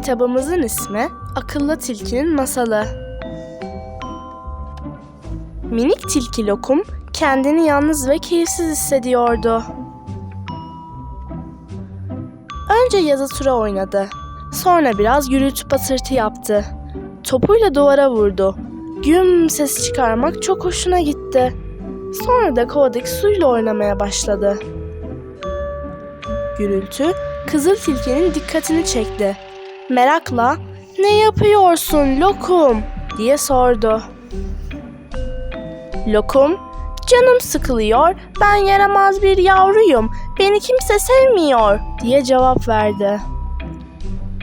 Kitabımızın ismi Akıllı Tilkinin Masalı. Minik tilki Lokum kendini yalnız ve keyifsiz hissediyordu. Önce yazı tura oynadı. Sonra biraz gürültü patırtı yaptı. Topuyla duvara vurdu. Güm ses çıkarmak çok hoşuna gitti. Sonra da kovadaki suyla oynamaya başladı. Gürültü Kızıl Tilki'nin dikkatini çekti. Merakla "Ne yapıyorsun Lokum?" diye sordu. Lokum "Canım sıkılıyor. Ben yaramaz bir yavruyum. Beni kimse sevmiyor." diye cevap verdi.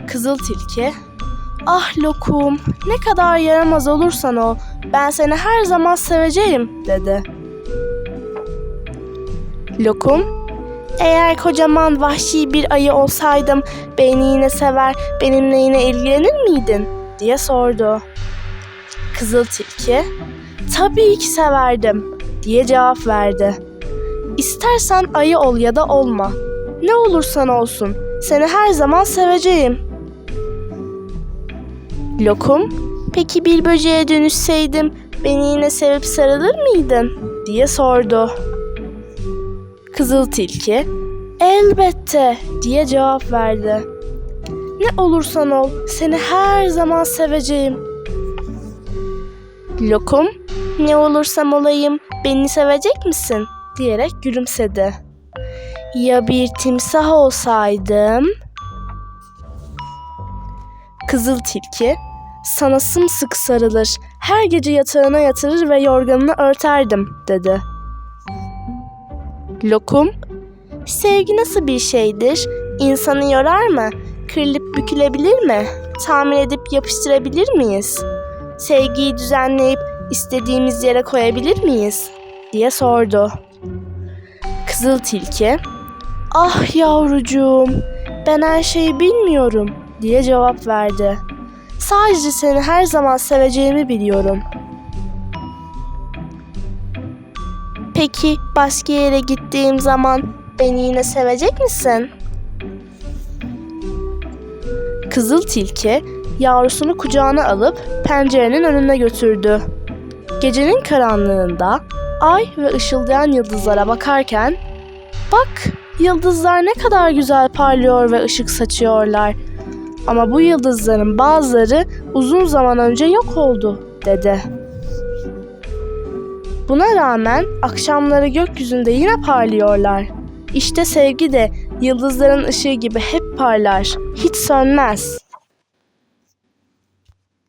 Kızıl Tilki "Ah Lokum, ne kadar yaramaz olursan ol, ben seni her zaman seveceğim." dedi. Lokum eğer kocaman vahşi bir ayı olsaydım beni yine sever, benimle yine ilgilenir miydin? diye sordu. Kızıl tilki, tabii ki severdim diye cevap verdi. İstersen ayı ol ya da olma. Ne olursan olsun, seni her zaman seveceğim. Lokum, peki bir böceğe dönüşseydim beni yine sevip sarılır mıydın? diye sordu. Kızıl tilki elbette diye cevap verdi. Ne olursan ol seni her zaman seveceğim. Lokum ne olursam olayım beni sevecek misin diyerek gülümsedi. Ya bir timsah olsaydım? Kızıl tilki sana sımsıkı sarılır, her gece yatağına yatırır ve yorganını örterdim dedi. Lokum, sevgi nasıl bir şeydir? İnsanı yorar mı? Kırılıp bükülebilir mi? Tamir edip yapıştırabilir miyiz? Sevgiyi düzenleyip istediğimiz yere koyabilir miyiz? diye sordu. Kızıl tilki, ah yavrucuğum, ben her şeyi bilmiyorum diye cevap verdi. Sadece seni her zaman seveceğimi biliyorum. Peki başka yere gittiğim zaman beni yine sevecek misin? Kızıl tilki yavrusunu kucağına alıp pencerenin önüne götürdü. Gecenin karanlığında ay ve ışıldayan yıldızlara bakarken "Bak, yıldızlar ne kadar güzel parlıyor ve ışık saçıyorlar. Ama bu yıldızların bazıları uzun zaman önce yok oldu." dedi. Buna rağmen akşamları gökyüzünde yine parlıyorlar. İşte sevgi de yıldızların ışığı gibi hep parlar, hiç sönmez.